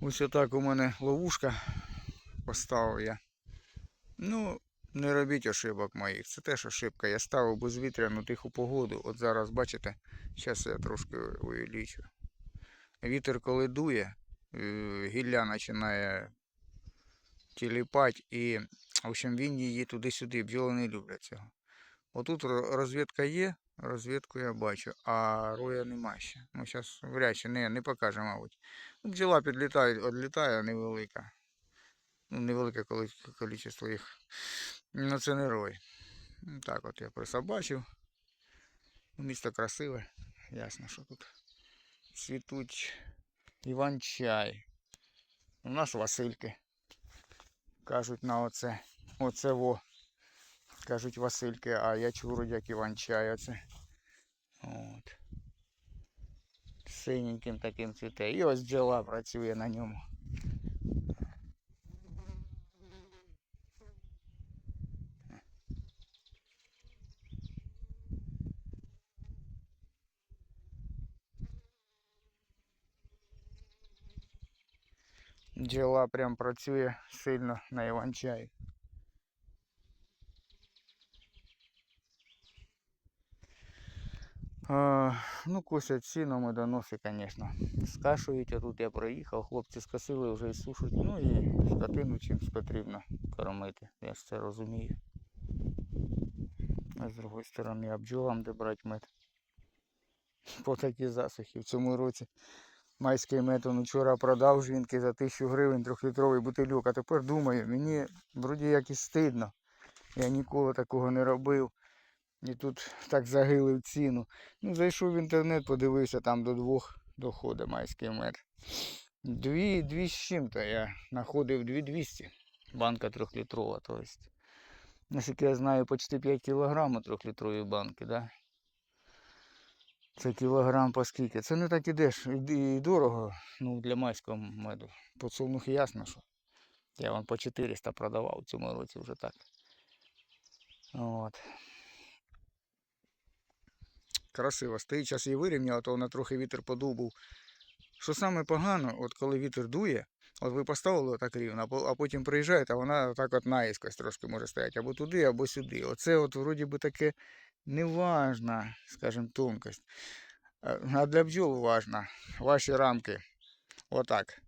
Ось отак у мене ловушка поставив я. Ну, не робіть ошибок моїх. Це теж ошибка. Я ставив безвітряну тиху погоду. От зараз, бачите, зараз я трошки увеличу. Вітер коли дує, е, гілля починає тіліпати і, в общем, він її туди-сюди. Бджоли не люблять цього. Отут ро- розвідка є, розвідку я бачу, а роя нема ще. Ну, зараз вряд чи не, не покаже, мабуть. Бджола підлітає, відлітає невелика. Ну, невелике кількість їх. Ну, це не рой. Ну, Так от я присобачив. Ну, Місто красиве. Ясно, що тут цвітуть Іван-чай. У нас Васильки. Кажуть на оце. Оце во. Кажуть Васильки, а я чув вроді як Іван-чай оце. От. Синеньким таким цвіте. І ось бджола працює на ньому. Бджола прям працює сильно на Іван-чай. Ну, косять сіно медоноси, звісно. Скашують, а тут я проїхав, хлопці скосили вже і сушать. Ну і скотину чимось потрібно кормити. Я ж це розумію. А з другої сторони, а бджолам де брати мед. По такі засухи в цьому році. Майський мед он вчора продав жінки за тисячу гривень трьохлітровий бутильок. А тепер думаю, мені вроді і стидно. Я ніколи такого не робив. І тут так загилив ціну. Ну, зайшов в інтернет, подивився, там до двох доходить майський мед. Дві, дві з чим-то я знаходив 2200. Банка трьохлітрова, то есть. Наскільки я знаю, почти 5 кілограм у трьохлітровій банки, да? Це кілограм по скільки. Це не так і і, дорого, ну, для майського меду. Подсолнух ясно, що. Я вон по 400 продавав в цьому році вже так. От. Красиво. Стоїть, час її вирівняв, а то вона трохи вітер подув був. Що саме погано, от коли вітер дує, от ви поставили так рівно, а потім приїжджаєте, а вона так от наїскось трошки може стояти, або туди, або сюди. Оце от вроді би таке неважна, скажімо, тонкость. А для бджол важна. Ваші рамки. Отак.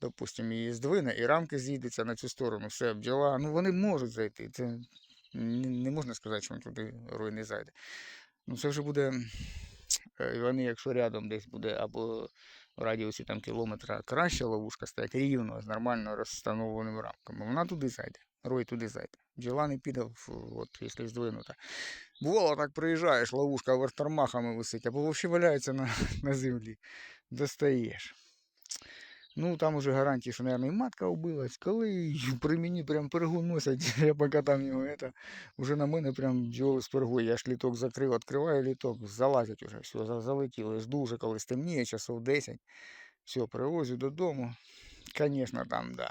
Допустимо, її здвине, і рамки з'їдуться на цю сторону. Все, бджола. Ну вони можуть зайти. Це не, можна сказати, що він туди рой не зайде. Ну це вже буде. е, Вони, якщо рядом десь буде, або в радіусі там кілометра краща ловушка стоять рівно з нормально розстановленими рамками. Вона туди зайде. Рой туди зайде. Бджола не піде, от, якщо здвинута. Бувало, так приїжджаєш, ловушка вертормахами висить, або взагалі валяється на, на землі. Достаєш. Ну, там уже гарантії, що, мабуть, і матка вбилась. Коли при мені прям пергу носять, я поки там його это, уже на мене прям бджоли з пергою. Я ж літок закрив, відкриваю літок, залазять уже, все, за- залетіли. Жду вже, коли стемніє, часов 10. Все, привозю додому. Звісно, там, да.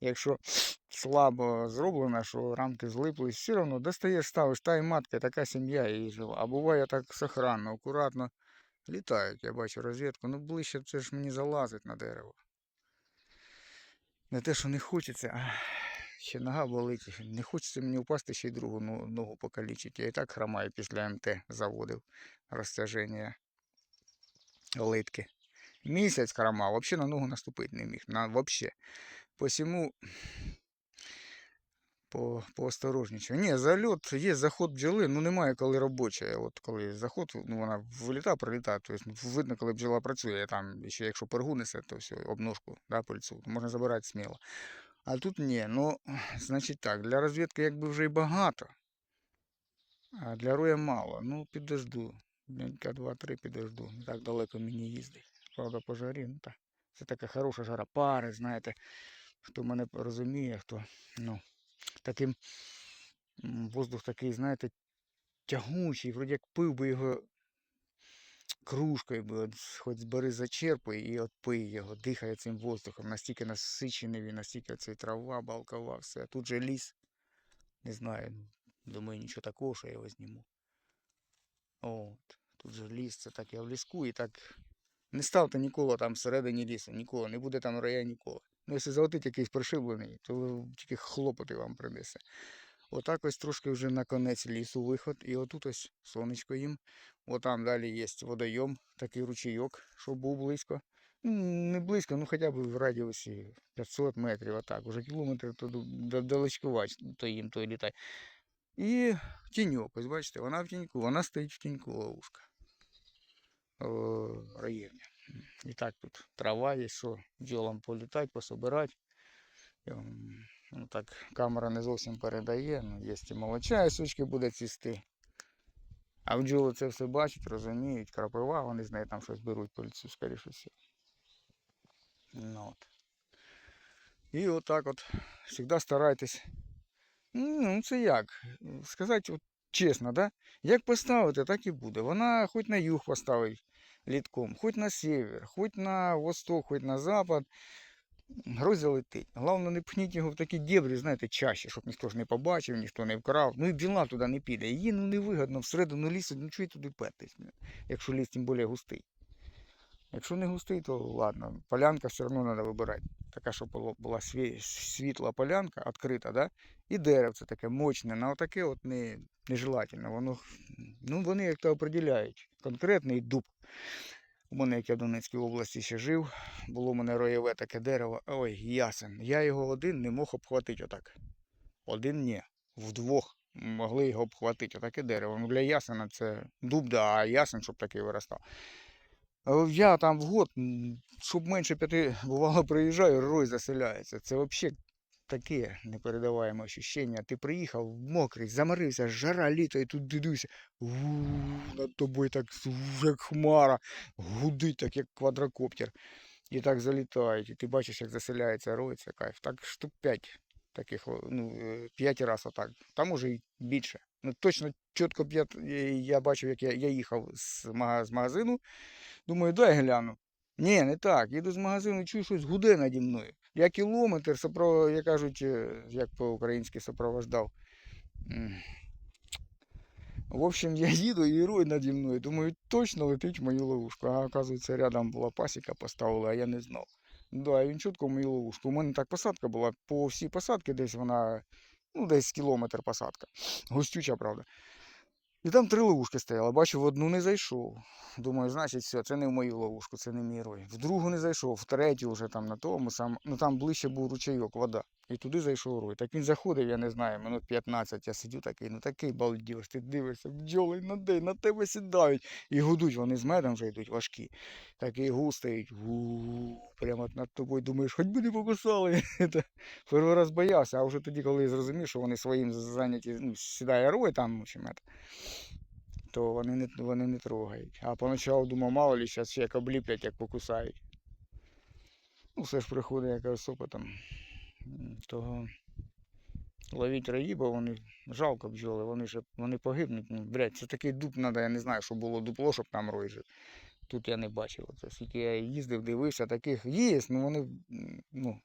Якщо слабо зроблено, що рамки злиплись, все одно достаєш, ставиш, та й матка, така сім'я і жива. А буває так сохранно, акуратно. Літають, я бачу розвідку. Ну ближче це ж мені залазить на дерево. Не те, що не хочеться, а ще нога болить. Не хочеться мені впасти ще й другу ногу покалічити. Я і так хромаю після МТ заводив розтяження литки. Місяць хромав, взагалі на ногу наступити не міг. На. Посіму по, поосторожничаю. Ні, зальот, є заход бджоли, ну немає коли робоча. От коли заход, ну вона вилітає, прилітає. Тобто ну, видно, коли бджола працює. Там ще якщо пергу несе, то все, обножку, да, пильцу, можна забирати сміло. А тут ні, ну, значить так, для розвідки якби вже й багато, а для роя мало. Ну, підожду. Дненька два-три підожду. Не так далеко мені їздить. Правда, по жарі, ну так. Це така хороша жара. Пари, знаєте. Хто мене розуміє, хто, ну, таким воздух такий, знаєте, тягучий, вроді як пив би його кружкою, хоч збери зачерпуй і от пий його, дихає цим воздухом, настільки насичений він, настільки цей трава, балкова, все. А тут же ліс. Не знаю, думаю, нічого такого, що я його зніму. От, тут же ліс, це так я в ліску і так Не ставте ніколи там всередині лісу, ніколи, не буде там рая ніколи. Ну, якщо залетить якийсь пришиблений, то тільки хлопоти вам принесе. Отак ось трошки вже на конець лісу виход, і отут ось сонечко їм. Отам далі є водойом, такий ручейок, щоб був близько. Ну, не близько, ну хоча б в радіусі 500 метрів, отак. Уже кілометр то далечкувач, то їм той літай. І тіньок, ось бачите, вона в тіньку, вона стоїть в тіньку ловушка. Районі. І так тут трава є, що бджолам політати, пособирати. Ем, Ну, так, камера не зовсім передає, ну, є і молоча, і сучки буде цісти. А бджоли це все бачать, розуміють, крапива, вони з неї там щось беруть по лісу, скоріше всього. Ну, от. І отак от, завжди старайтесь. Ну, це як? Сказати от, чесно, да? як поставити, так і буде. Вона хоч на юг поставить літком, хоч на север, хоч на восток, хоч на запад. Грозь залетить. Головне, не пхніть його в такі дебрі, знаєте, чаще, щоб ніхто ж не побачив, ніхто не вкрав. Ну і бджола туди не піде. Її ну невигодно всередину лісу, ну чого туди пертись, бля, якщо ліс тим більше густий. Якщо не густий, то ладно. Полянка все одно треба вибирати. Така, щоб була світла полянка, відкрита, да? і деревце таке мощне, на отаке от не, нежелательно. Воно, ну, вони як то определяють. Конкретний дуб. У мене, як я в Донецькій області ще жив, було у мене роєве таке дерево. Ой, ясен. Я його один не мог обхватити отак. Один ні. Вдвох могли його обхватити. Отаке дерево. Ну, для ясена це дуб, да, а ясен, щоб такий виростав. Я там в год, щоб менше п'яти, бувало, приїжджаю, рой заселяється. Це взагалі таке непередаваєме ощущення. Ти приїхав мокрий, заморився, жара, літо, і тут дивишся, над тобою так як хмара, гудить, так як квадрокоптер. І так залітають. І ти бачиш, як заселяється це кайф. Так штук 5 таких, о, ну, 5 разів отак. Там може і більше. Ну точно чітко п'ять. Я бачив, як я, я їхав з магазину. Думаю, дай гляну. Ні, не так. Їду з магазину, чую, щось гуде наді мною. Я кілометр, сопро, як кажуть, як по-українськи сопровождав. В общем, я їду і рой наді мною. Думаю, точно летить в мою ловушку. А оказується, рядом була пасіка поставила, а я не знав. Да, він чітко в мою ловушку. У мене так посадка була. По всій посадці десь вона, ну, десь кілометр посадка. Густюча, правда. І там три ловушки стояли. Бачу, в одну не зайшов. Думаю, значить, все, це не в мою ловушку, це не мій рой. В другу не зайшов, в третю вже там на тому сам, ну там ближче був ручейок, вода. І туди зайшов рой. Так він заходив, я не знаю, минут 15, я сидю такий, ну такий балдіж, ти дивишся, бджоли на день, на тебе сідають. І гудуть, вони з медом вже йдуть важкі. Такий гул стоїть, прямо над тобою думаєш, хоч би не покусали. Перший раз боявся, а вже тоді, коли зрозумів, що вони своїм зайняті, ну, сідає рой там, в общем, то вони не, вони не трогають. А поначалу думав, мало ли, зараз як обліплять, як покусають. Ну, все ж приходить якось з опитом. Того ловіть раї, бо вони жалко бджоли, вони ж вони погибнуть. Ну, блядь, це такий дуб треба, я не знаю, щоб було дупло, щоб там рой жив. Тут я не бачив. Оце скільки я їздив, дивився, таких є, ну вони, ну,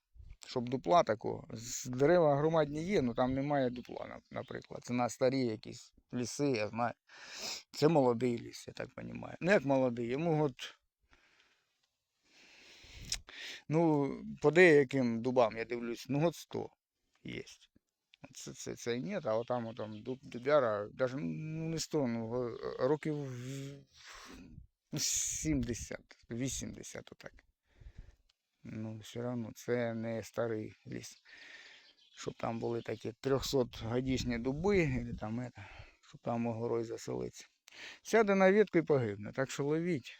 щоб дупла такого. Дерева громадні є, ну там немає дупла, наприклад. Це на старі якісь ліси, я знаю. Це молодий ліс, я так розумію. Ну як молодий, йому от. Ну, по деяким дубам я дивлюсь, ну от 100 є. Це, це, це ні, а отам, отам дуб, дубяра, навіть ну, не 100, ну, років ну, 70, 80 отак. Ну, все одно це не старий ліс. Щоб там були такі 300-годічні дуби, там это, щоб там могло рой заселитися. Сяде на ветку і погибне. Так що ловіть,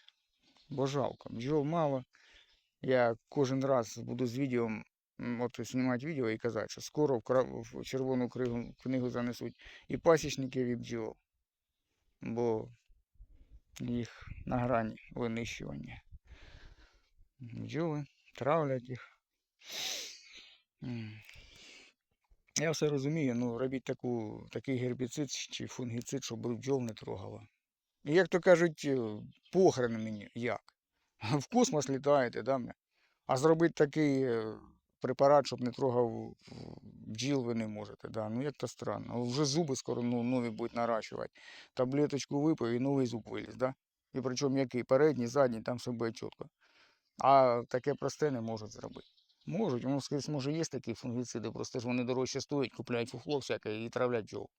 бо жалко. Бджол мало. Я кожен раз буду з відео, от знімати відео і казати, що скоро в червону книгу, книгу занесуть і пасічників, і бджол. Бо їх на грані винищування. Бджоли травлять їх. Я все розумію, ну робіть таку, такий гербіцид чи фунгіцид, щоб бджол не трогало. І як то кажуть, е, похрен мені, як? В космос літаєте, да, мля? а зробити такий е, препарат, щоб не трогав е, бджіл, ви не можете. Да? Ну як то странно. Вже зуби скоро ну, нові будуть наращувати. Таблеточку випив і новий зуб виліз, да? І причому який? Передній, задній, там все буде чітко. А таке просте не можуть зробити. Можуть, воно скрізь може є такі фунгіциди, просто ж вони дорожче стоять, купляють фуфло всяке і травлять бджол.